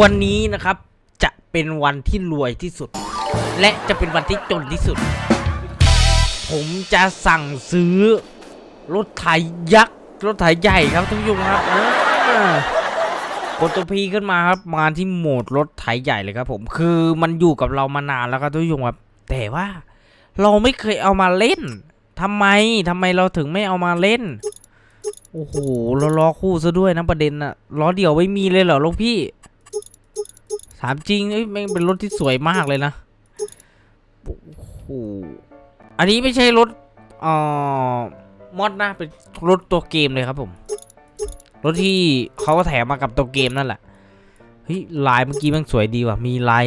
วันนี้นะครับจะเป็นวันที่รวยที่สุด และจะเป็นวันที่จนที่สุด ผมจะสั่งซื้อ รถไถยักษ์รถไถใหญ่ครับทุกผู้ชมครับกดตัวพีขึ้นมาครับมาที่โหมดรถไถใหญ่เลยครับ ผมคือมันอยู่กับเรามานานแล้วครับทุกผู้ชมครับแต่ว่าเราไม่เคยเอามาเล่นทำไมทำไมเราถึงไม่เอามาเล่นโอ้โหเราล้อคู่ซะด้วยนะประเด็นอะล้อเดี่ยวไม่มีเลยเหรอลูกพี่ ถามจริงเอ้ยแม่งเป็นรถที่สวยมากเลยนะโอ้โหอันนี้ไม่ใช่รถเอ่อมอดนะเป็นรถตัวเกมเลยครับผม รถที่เขาก็แถมมากับตัวเกมนั่นแหละเฮ้ยลายเมื่อกี้มันสวยดีว่ะ มีลาย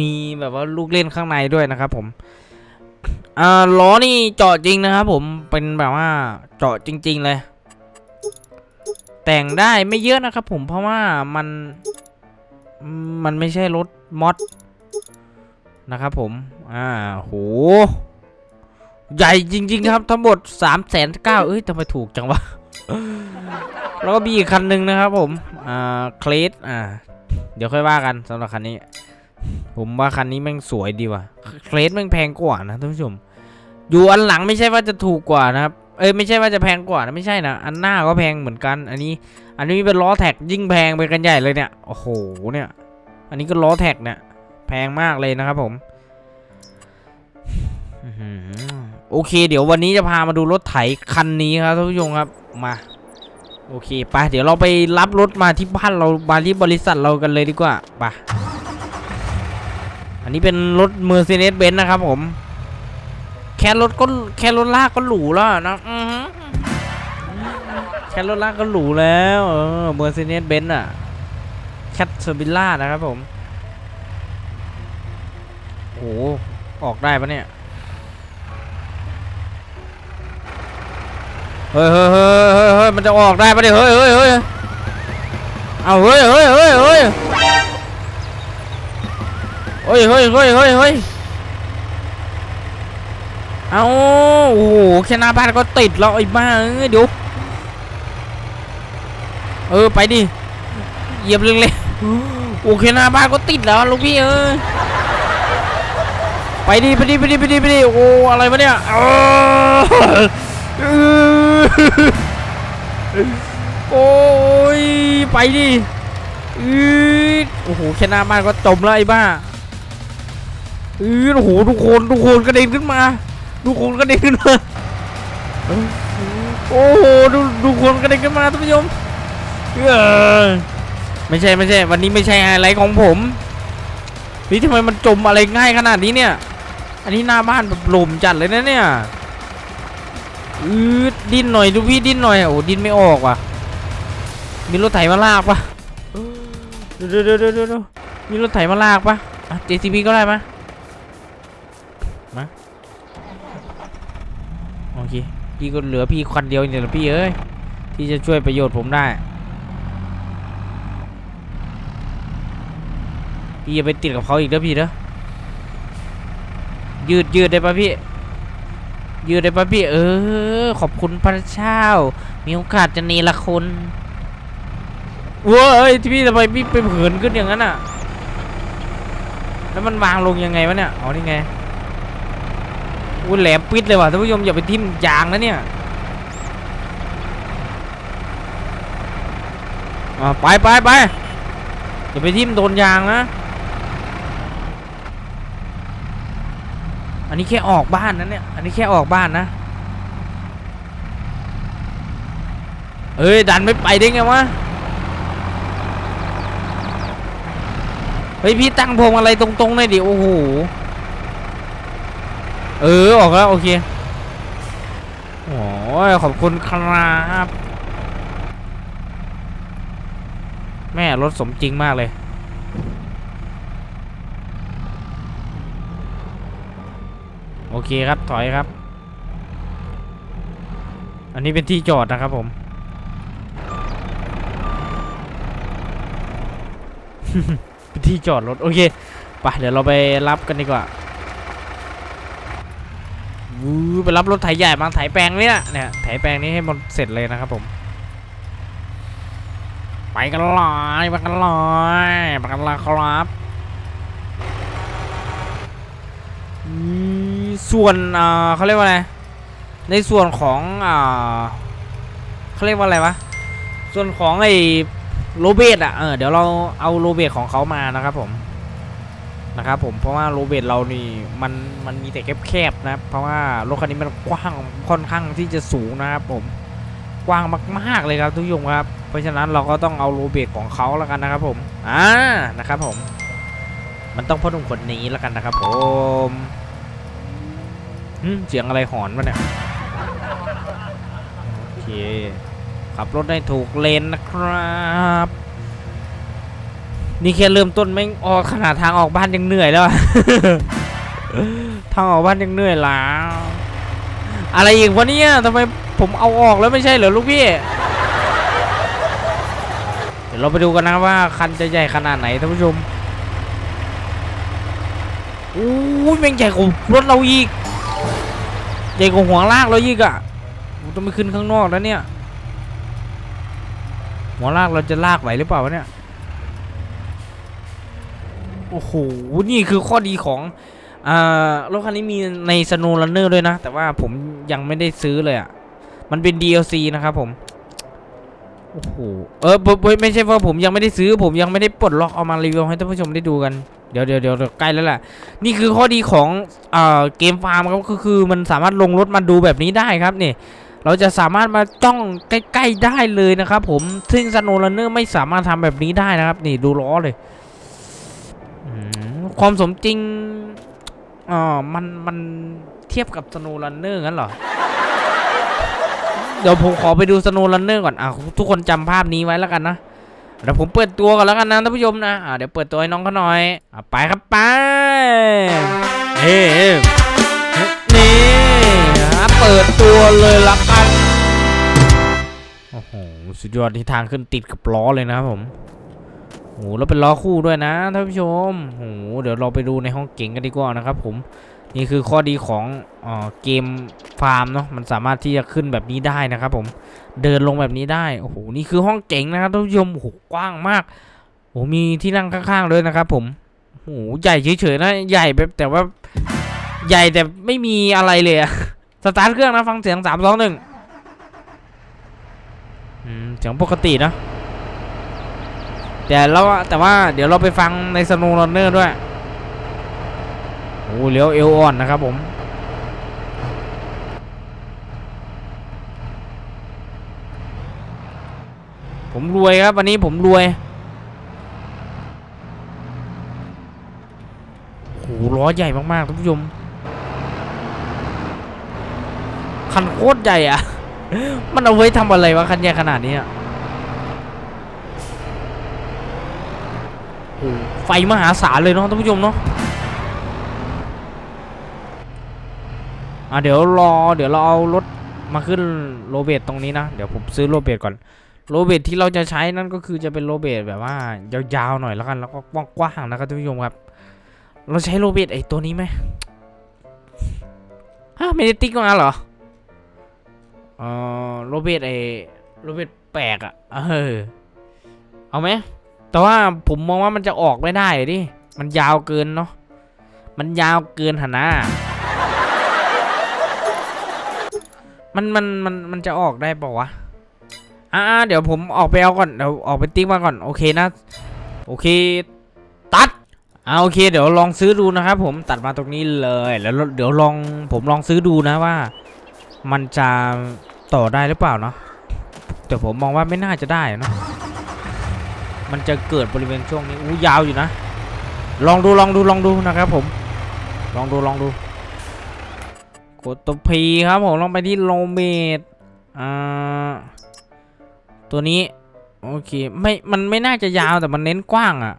มีแบบว่าลูกเล่นข้างในด้วยนะครับผมอ่าล้อนี่เจาะจริงนะครับผมเป็นแบบว่าเจาะจริง ๆ เลย แต่งได้ไม่เยอะนะครับผมเพราะว่ามัน มันไม่ใช่รถมอดนะครับผม อ่า โห ใหญ่จริง ๆ ครับ ทั้งหมด3ามแสนเก้าเอ้ยทำไมถูกจังวะ แล้วก็มีอีกคันหนึ่งนะครับผม อ่า เคลสอ่า เดี๋ยวค่อยว่ากันสำหรับคันนี้ ผมว่าคันนี้แม่งสวยดีว่ะ เคลสแม่งแพงกว่านะท่านผู้ชม อยู่อันหลังไม่ใช่ว่าจะถูกกว่านะครับ เอ้ยไม่ใช่ว่าจะแพงกว่านะไม่ใช่นะ อันหน้าก็แพงเหมือนกัน อันนี้ อันนี้เป็นล้อแท็กยิ่งแพงไปกันใหญ่เลยเนี่ย โอ้โห เนี่ย อันนี้ก็ล้อแท็กเนี่ย แพงมากเลยนะครับผมโอเค เดี๋ยววันนี้จะพามาดูรถไถคันนี้ครับท่านผู้ชมครับ มา โอเคไปเดี๋ยวเราไปรับรถมาที่บ้านเรามาที่บริษัทเรากันเลยดีกว่าไปอันนี้เป็นรถ Mercedes-Benz นะครับผม แค่รถก็แค่รถลากก็หรูแล้วนะอื แค่รถลาก็หรูแล้วเออ Mercedes-Benz อะแคทเซอร์บิล่านะครับผมโอ้โหออกได้ปะเนี่ยเฮ้ยเฮ้ยเฮ้ยเฮ้ยมันจะออกได้ปะเนี่ยเฮ้ยเฮ้ยเฮ้ยเอาเฮ้ยเฮ้ยเฮ้ยเฮ้ยเฮ้ยเฮ้ยเฮ้ยเฮ้ยเฮ้ยเอาโอ้โหแค่หน้าบ้านก็ติดแล้วไอ้บ้าเอ้ยเดี๋ยว เออไปดิเหยียบเร็งๆโอเคหน้าบ้านก็ติดแล้วลูกพี่เอ้ยไปดิไปดิไปดิไปดิไปดิโอ้อะไรวะเนี่ยเออเออโอ้ยไปดิอือโอ้โหแค่หน้าบ้านก็จมแล้วไอ้บ้าอือโอ้โหทุกคนทุกคนกระเด็นขึ้นมาทุกคนกระเด็นขึ้นมาโอ้โหดูดูคนกระเด็นขึ้นมาท่านผู้ชมเออ ไม่ใช่ไม่ใช่ วันนี้ไม่ใช่ไฮไลท์ของผมนี่ทำไมมันจมอะไรง่ายขนาดนี้เนี่ย อันนี้หน้าบ้านแบบหลุมจัดเลยนะเนี่ยอืดดิ้นหน่อยดูพี่ดิ้นหน่อยโอ้ดิ้นไม่ออกว่ะ มีรถไถมาลากปะดี๋ยวเดี๋ยวเดี๋ยวเดี๋ยวเดี๋ยวมีรถไถมาลากปะอะ JCB ก็ได้มะมาโอเคพี่ก็เหลือพี่คนเดียวเนี่ยหละพี่เอ้ยที่จะช่วยประโยชน์ผมได้ พี่อย่าไปติดกับเขาอีกนะพี่นะยืดยืดได้ปะพี่ ยืดได้ปะพี่ เออ ขอบคุณพระเจ้า มีโอกาสจะเนรคุณว้ยที่พี่ทำไมพี่ไปเผินขึ้นอย่างนั้นอะ แล้วมันวางลงยังไงวะเนี่ย อ๋อนี่ไงอุ้ยแหลมปิดเลยว่ะท่านผู้ชมอย่าไปทิ่มยางนะเนี่ยอ่าไปไปไปอย่าไปทิ่มโดนยางนะ อันนี้แค่ออกบ้านนะเนี่ย อันนี้แค่ออกบ้านนะเอ้ย ดันไม่ไปได้ไงวะ เฮ้ย พี่ตั้งพวงอะไรตรงๆหน่อยดิ โอ้โห เออ ออกแล้ว โอเค โอ้ยขอบคุณครับ แม่รถสมจริงมากเลย โอ เคครับถอยครับ อันนี้เป็นที่จอดนะครับผมเป็นที่จอดรถโอเคไปเดี๋ยวเราไปรับกันดีกว่าวู้ไปรับรถไถใหญ่มาไถแปลงนี่นะเนี่ยไถแปลงนี้ให้หมดเสร็จเลยนะครับผม ไปกันเลยไปกันเลยไปกันเลยครับอืม ส่วนเขาเรียกว่าอะไร ในส่วนของเขาเรียกว่าอะไรวะ ส่วนของไอ้โรเบตอะ เออ เดี๋ยวเราเอาโรเบตของเขามานะครับผม นะครับผม เพราะว่าโรเบตเรานี่มัน มันมีแต่แคบๆนะครับเพราะว่ารถคันนี้มันกว้างค่อนข้างที่จะสูงนะครับผม กว้างมากๆเลยครับทุกผู้ชมครับ เพราะฉะนั้นเราก็ต้องเอาโรเบตของเขาแล้วกันนะครับผม อ่า นะครับผม มันต้องพ่อหนุ่มคนนี้แล้วกันนะครับผม เสียงอะไรหอนวะเนี่ยโอเคขับรถได้ถูกเลนนะครับ นี่แค่เริ่มต้นไม่ออกขนาดทางออกบ้านยังเหนื่อยแล้วทางออกบ้านยังเหนื่อยแล้วอะไรอีกวะเนี่ยทำไมผมเอาออกแล้วไม่ใช่เหรอลูกพี่เดี๋ยวเราไปดูกันนะว่าคันจะใหญ่ขนาดไหนท่านผู้ชมอู้ยแม่งใหญ่กว่ารถเราอีก ใหญ่กว่าหัวลากเราอีกอะโอ้ต้องไปขึ้นข้างนอกแล้วเนี่ย หัวลากเราจะลากไหวหรือเปล่าวะเนี่ย โอ้โห นี่คือข้อดีของอ่ารถคันนี้มีในสโนว์รันเนอร์ด้วยนะ แต่ว่าผมยังไม่ได้ซื้อเลยอะ่ะ มันเป็น DLC นะครับผม โอ้โห เออไม่ใช่ว่าะผมยังไม่ได้ซื้อ ผมยังไม่ได้ปลดล็อกเอามารีวิวให้ท่านผู้ชมได้ดูกัน เดี๋ยวเดี๋ยวเดี๋ยวใกล้แล้วแหละนี่คือข้อดีของอ่าเกมฟาร์มครับก็คือมันสามารถลงรถมาดูแบบนี้ได้ครับนี่เราจะสามารถมาจ้องใกล้ๆได้เลยนะครับผมซึ่งสโนว์รันเนอร์ไม่สามารถทำแบบนี้ได้นะครับ นี่ดูล้อเลยความสมจริงอ๋อมันมันเทียบกับสโนว์รันเนอร์งั้นเหรอเดี๋ยวผมขอไปดูสโนว์รันเนอร์ก่อนอะทุกคนจำภาพนี้ไว้แล้วกันนะ เดี๋ยวผมเปิดตัวก่อนแล้วกันนะท่านผู้ชมนะอะเดี๋ยวเปิดตัวให้น้องเขาหน่อยอะไปครับไปเฮ้นี่อะเปิดตัวเลยละกันโอ้โหสุดยอดที่ทางขึ้นติดกับล้อเลยนะครับผมโอ้โหแล้วเป็นล้อคู่ด้วยนะท่านผู้ชมโอ้โหเดี๋ยวเราไปดูในห้องเก๋งกันดีกว่านะครับผมนี่คือข้อดีของเอเกมฟาร์มเนาะมันสามารถที่จะขึ้นแบบนี้ได้นะครับผม เดินลงแบบนี้ได้โอ้โหนี่คือห้องเก๋งนะครับท่านผู้ชมโอ้โหกว้างมากโอ้โหมีที่นั่งข้างๆเลยนะครับ ผมโอ้โหใหญ่เฉยๆนะใหญ่แบบแต่ว่าใหญ่แต่ไม่มีอะไรเลยอะสตาร์ทเครื่องนะฟังเสียงสามสองหนึ่งเสียงปกตินะแต่เราแต่ว่าเดี๋ยวเราไปฟังในสโนว์รันเนอร์ด้วยโอ้เลี้ยวเอวอ่อนนะครับผม ผมรวยครับวันนี้ผมรวยโอ้โหล้อใหญ่มากๆท่านผู้ชมคันโคตรใหญ่อะมันเอาไว้ทำอะไรวะคันใหญ่ขนาดนี้อะโอ้โหไฟมหาศาลเลยเนาะท่านผู้ชมเนาะอะเดี๋ยวรอเดี๋ยวเราเอารถมาขึ้นโรเบตตรงนี้นะ เดี๋ยวผมซื้อโรเบตก่อน โรเบตที่เราจะใช้นั่นก็คือจะเป็นโรเบตแบบว่ายาวๆหน่อยแล้วกันแล้วก็กว้างๆนะครับท่านผู้ชมครับ เราใช้โรเบตไอ้ตัวนี้ไหมฮะไม่ได้ติ๊กมาเหรอเออโรเบตไอ้โรเบตแปลกอะเออเอาไหมแต่ว่าผมมองว่ามันจะออกไม่ได้ดิมันยาวเกินเนาะมันยาวเกินหนนะมันมันมันมันจะออกได้ปล่าวะ อ่าเดี๋ยวผมออกไปเอาก่อนเดี๋ยวออกไปติ๊กมาก่อนโอเคนะ โอเค ตัดอ่าโอเค เดี๋ยวลองซื้อดูนะครับผมตัดมาตรงนี้เลยแล้วเดี๋ยวลองผมลองซื้อดูนะว่า มันจะต่อได้หรือเปล่าเนาะแต่ผมมองว่าไม่น่าจะได้เนาะมันจะเกิดบริเวณช่วงนี้อู้ยาวอยู่นะ ลองดูลองดูลองดูนะครับผม ลองดูลองดูกดตัวพีครับผมลองไปที่โลเมดอ่า ตัวนี้ โอเคไม่มันไม่น่าจะยาวแต่มันเน้นกว้างอะ่ะ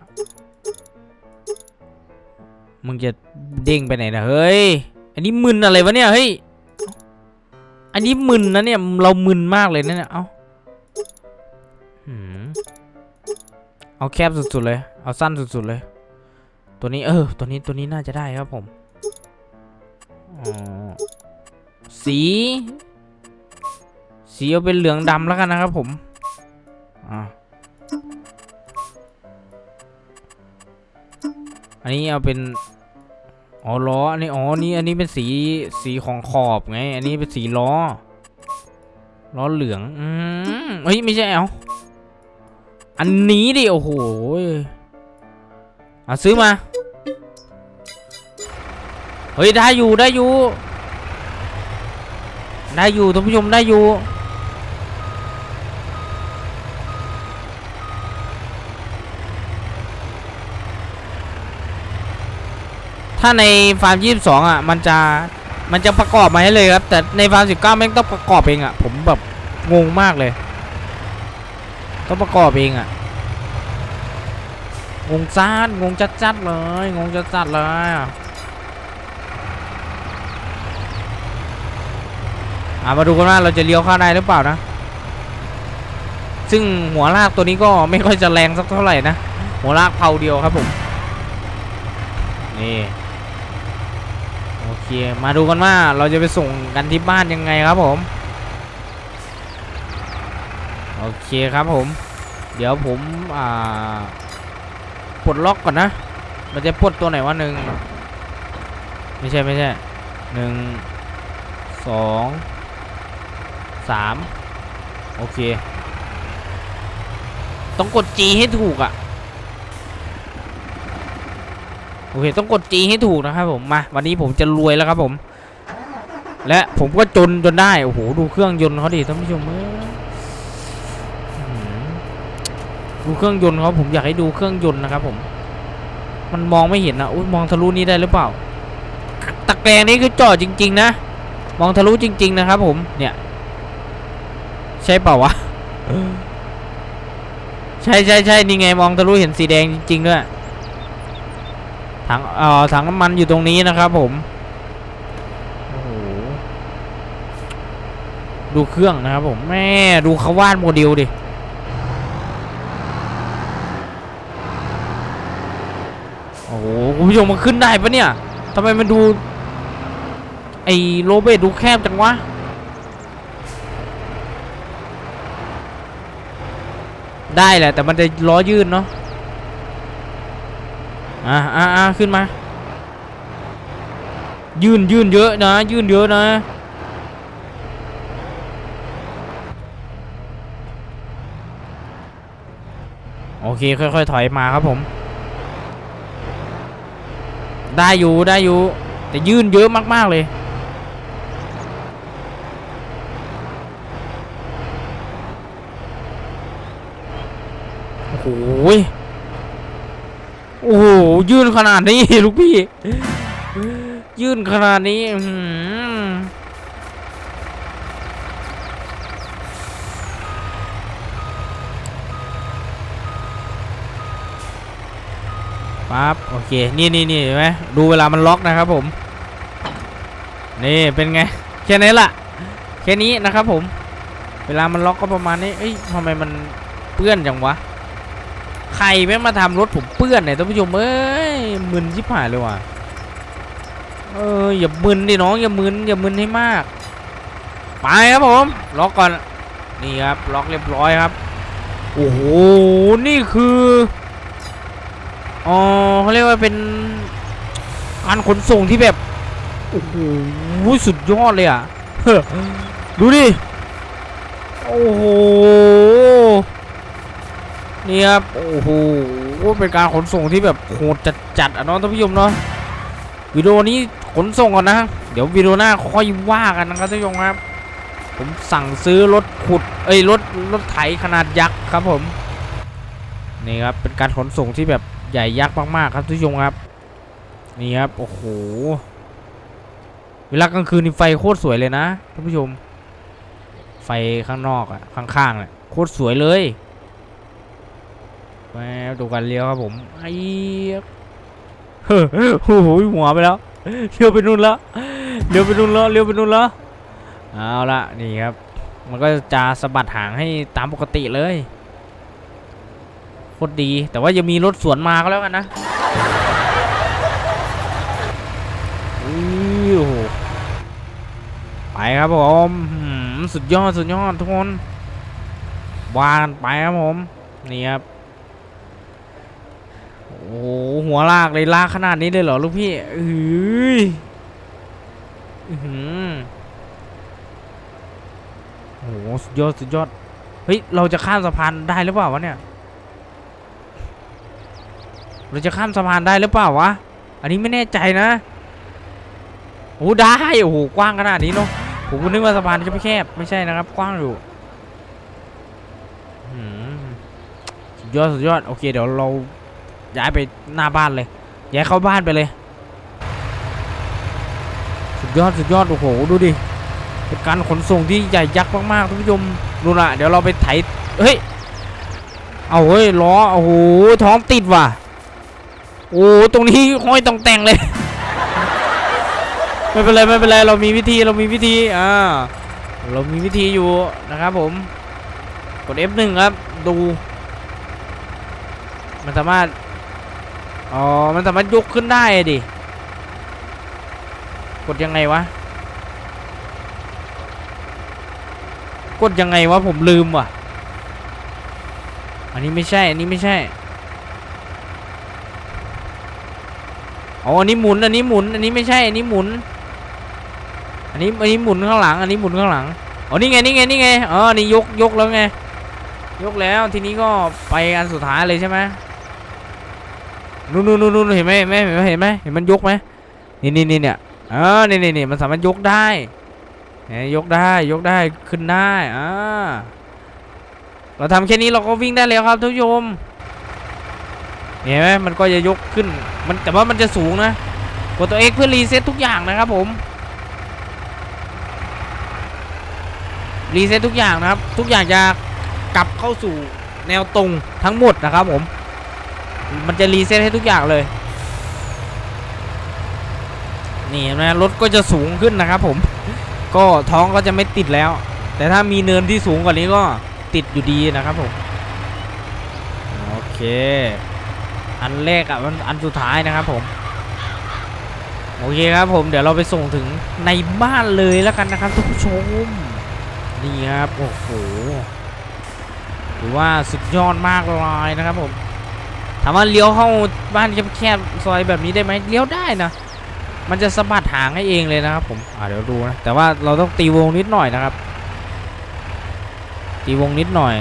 มึงจะเด้งไปไหนนะเฮ้ย อันนี้มึนอะไรวะเนี่ยเฮ้ย อันนี้มึนนะเนี่ยเรามึนมากเลยนะเนี่ย เอาเอาแคบสุดๆเลย เอาสั้นสุดๆเลย ตัวนี้เออ ตัวนี้ตัวนี้น่าจะได้ครับผมสี สีเอาเป็นเหลืองดำแล้วกันนะครับผม อันนี้เอาเป็น อ๋อล้อ อันนี้ อ๋อ นี่ อันนี้เป็นสี สีของขอบไง อันนี้เป็นสีล้อ ล้อเหลือง อืมเฮ้ย ไม่ใช่เอาอันนี้ดิ โอ้โหอะซื้อมา เฮ้ย ได้อยู่ ได้อยู่ ได้อยู่ท่านผู้ชม ได้อยู่ ถ้าในฟาร์ม22อะมันจะมันจะประกอบมาให้เลยครับ แต่ในฟาร์ม19แม่งต้องประกอบเองอะ ผมแบบงงมากเลย ต้องประกอบเองอะงงจัดงงจัดจัดๆเลยงงจัดจัดๆเลยอะมาดูกันว่าเราจะเลี้ยวเข้าได้หรือเปล่านะ ซึ่งหัวลากตัวนี้ก็ไม่ค่อยจะแรงสักเท่าไหร่นะ หัวลากเผาเดียวครับผม นี่ มาดูกันว่าเราจะไปส่งกันที่บ้านยังไงครับผม โอเคครับผม เดี๋ยวผมอ่าปลดล็อกก่อนนะ มันจะปลดตัวไหนวะหนึ่งไม่ใช่ไม่ใช่หนึ่งสองสามโอเค ต้องกด G ให้ถูกอะ่ะ โอเคต้องกด G ให้ถูกนะครับผมมาวันนี้ผมจะรวยแล้วครับผม และผมก็จนจนได้โอ้โหดูเครื่องยนต์เขาดิท่านผู้ชมเออดูเครื่องยนต์เขาผมอยากให้ดูเครื่องยนต์นะครับผม มันมองไม่เห็นนะอุ้ยมองทะลุนี้ได้หรือเปล่าตะแกรงนี้คือจอดจริง ๆ นะ มองทะลุจริง ๆ นะครับผมเนี่ย ใช่เปล่าวะใช่ใช่ใช่นี่ไงมองทะลุเห็นสีแดงจริงๆด้วย ถังเอ่อถังน้ำมันอยู่ตรงนี้นะครับผมโอ้โหดูเครื่องนะครับผมแม่ดูเขาวาดโมเดลดิโอ้โหคุณผู้ชมมันขึ้นได้ปะเนี่ยทำไมมันดู ไอ้โรเบตดูแคบจังวะได้แหละแต่มันจะล้อยืดเนาะ อะอะอะขึ้นมา ยืนยืนเยอะนะ ยืนเยอะนะโอเค ค่อย ๆ ถอยมาครับผม ได้อยู่ได้อยู่ แต่ยื่นเยอะมาก ๆ เลย โอ้โห ยื่นขนาดนี้ลูกพี่ ยื่นขนาดนี้ปั๊บโอเค นี่นี่นี่เห็นไหมดูเวลามันล็อกนะครับผม นี่เป็นไง แค่นี้ล่ะ แค่นี้นะครับผม เวลามันล็อกก็ประมาณนี้ เอ้ยทำไมมันเปื้อนจังวะ ใครแม่งมาทำรถผมเปื้อนเนี่ยท่านผู้ชมเอ้ยมึนชิบหายเลยว่ะเอออย่ามึนดิน้องอย่ามึนอย่ามึนให้มากไปครับผมล็อกก่อนนี่ครับล็อกเรียบร้อยครับโอ้โหนี่คืออ๋อเขาเรียกว่าเป็นการขนส่งที่แบบโอ้โหสุดยอดเลยอะเฮ้ดูดิโอ้โห นี่ครับ โอ้โหเป็นการขนส่งที่แบบโหดจัดๆอะเน้องท่านผู้ชมเนาะวิดีโอนี้ขนส่งก่อนนะ เดี๋ยววิดีโอหน้าค่อยว่ากันนะครับท่านผู้ชมครับ ผมสั่งซื้อรถขุด เอ้ยรถรถไถขนาดยักษ์ครับผมนี่ครับเป็นการขนส่งที่แบบใหญ่ยักษ์มากๆครับท่านผู้ชมครับ นี่ครับโอ้โหเวลากลางคืนนี่ไฟโคตรสวยเลยนะท่านผู้ชม ไฟข้างนอกอะข้างๆเนี่ยโคตรสวยเลย แม่ดูกันเลี้ยวครับผมไอ้เฮ้อโอ้โหหัวไปแล้วเลี้ยวไปนู่นแล้วเลี้ยวไปนู่นแล้วเลี้ยวไปนู่นแล้วเอาละนี่ครับ มันก็จะสะบัดหางให้ตามปกติเลยโคตรดีแต่ว่ายังมีรถสวนมาก็แล้วกันนะอื้อโอ้โหไปครับผมอื้อหือสุดยอดสุดยอดทุกคนวางกันไปครับผมนี่ครับโอ้โหหัวลากเลยลากขนาดนี้เลยเหรอลูกพี่เอ้ยอื้อหือโอ้โหสุดยอดสุดยอดเฮ้ยเราจะข้ามสะพานได้หรือเปล่าวะเนี่ยเราจะข้ามสะพานได้หรือเปล่าวะอันนี้ไม่แน่ใจนะโอ้ได้โอ้โหกว้างขนาดนี้เนาะผมนึกว่าสะพานจะไม่แคบไม่ใช่นะครับ กว้างอยู่สุดยอดสุดยอดโอเคเดี๋ยวเรา ย้ายไปหน้าบ้านเลยย้ายเข้าบ้านไปเลย สุดยอดสุดยอดโอ้โหดูดิเป็นการขนส่งที่ใหญ่ยักษ์มากๆท่านผู้ชมดูนะเดี๋ยวเราไปไถเฮ้ยเอาเฮ้ยล้อโอ้โหท้องติดว่ะโอ้ตรงนี้ห้อยต้องแต่งเลยไม่เป็นไรไม่เป็นไรเรามีวิธีเรามีวิธีอ่าเรามีวิธีอยู่นะครับผมกด F1 ครับดู มันสามารถ อ๋อ มันสามารถยกขึ้นได้ดิ กดยังไงวะ กดยังไงวะผมลืมว่ะ อันนี้ไม่ใช่ อันนี้ไม่ใช่ อ๋อ อันนี้หมุน อันนี้หมุน อันนี้ไม่ใช่ อันนี้หมุน อันนี้ อันนี้หมุนข้างหลัง อันนี้หมุนข้างหลัง อ๋อ นี่ไง นี่ไง นี่ไง อ๋อ นี่ยก ยกแล้วไง ยกแล้ว ทีนี้ก็ไปอันสุดท้ายเลยใช่ไหม นู่นนู่นนู่นเห็นไหมเห็นไหมเห็นไหมเห็นไหมเห็นมันยกไหมนี่นี่นี่เนี่ยเออนี่นี่นี่มันสามารถยกได้เนไหมยกได้ยกได้ขึ้นได้อ่าเราทำแค่นี้เราก็วิ่งได้แล้วครับทุกผู้ชมเห็นไหมมันก็จะยกขึ้นมันแต่ว่ามันจะสูงนะกดตัว X เพื่อรีเซ็ตทุกอย่างนะครับผมรีเซ็ตทุกอย่างนะครับ ทุกอย่างจะกลับเข้าสู่แนวตรงทั้งหมดนะครับผม มันจะรีเซ็ตให้ทุกอย่างเลย นี่เห็นไหมรถก็จะสูงขึ้นนะครับผม ก็ท้องก็จะไม่ติดแล้ว แต่ถ้ามีเนินที่สูงกว่านี้ก็ติดอยู่ดีนะครับผม โอเค อันแรกอะมันอันสุดท้ายนะครับผมโอเคครับผมเดี๋ยวเราไปส่งถึงในบ้านเลยแล้วกันนะครับทุกผู้ชมนี่ครับโอ้โหถือว่าสุดยอดมากเลยนะครับผม ถามว่าเลี้ยวเข้าบ้านแคบๆซอยแบบนี้ได้ไหมเลี้ยวได้นะ มันจะสะบัดหางให้เองเลยนะครับผมอ่าเดี๋ยวดูนะแต่ว่าเราต้องตีวงนิดหน่อยนะครับ ตีวงนิดหน่อย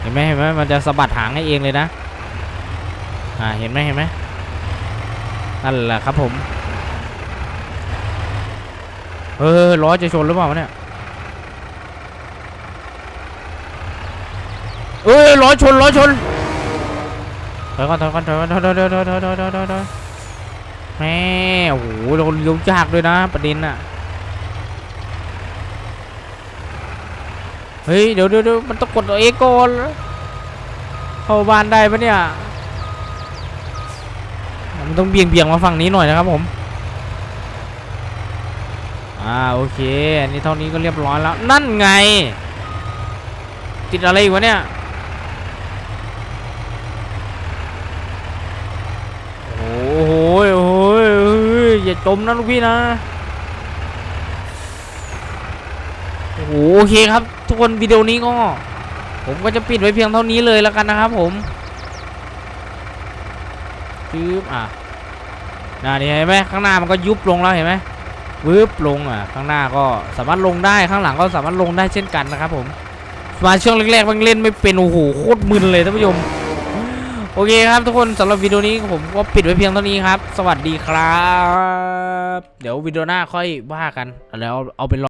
เห็นไหมเห็นไหมมันจะสะบัดหางให้เองเลยนะอ่าเห็นไหมเห็นไหมนั่นแหละครับผมเออล้อจะชนหรือเปล่าเนี่ยเอ้ยล้อชนล้อชน ถอยก่อนถอยก่อนถอยก่อนถอยถอยถอยถอยถอยถอยถอยถอยถอยแม่โอ้โหเราเลี้ยวยากด้วยนะประเด็นน่ะเฮ้ยเดี๋ยวเดี๋ยวเดี๋ยวมันต้องกดตัวเอก่อนเข้าบ้านได้ปะเนี่ยมันต้องเบี่ยงเบี่ยงมาฝั่งนี้หน่อยนะครับผมอ่าโอเคอันนี้เท่านี้ก็เรียบร้อยแล้วนั่นไง ติดอะไรอีกวะเนี่ย โอ้โหโอ้โหเฮ้ย อย่าจมนะลูกพี่นะโอ้โหโอเคครับ ทุกคนวิดีโอนี้ก็ ผมก็จะปิดไว้เพียงเท่านี้เลยแล้วกันนะครับผมจืบอะน่านี่เห็นไหมข้างหน้ามันก็ยุบลงแล้วเห็นไหมวืบลงอะข้างหน้าก็สามารถลงได้ข้างหลังก็สามารถลงได้เช่นกันนะครับผมมาช่วงแรกๆมันเล่นไม่เป็นโอ้โหโคตรมึนเลยท่านผู้ชม โอเคครับทุกคนสำหรับวิดีโอนี้ผมก็ปิดไว้เพียงเท่านี้ครับ สวัสดีครับ เดี๋ยววิดีโอหน้าค่อยว่ากันแล้วเอาเป็น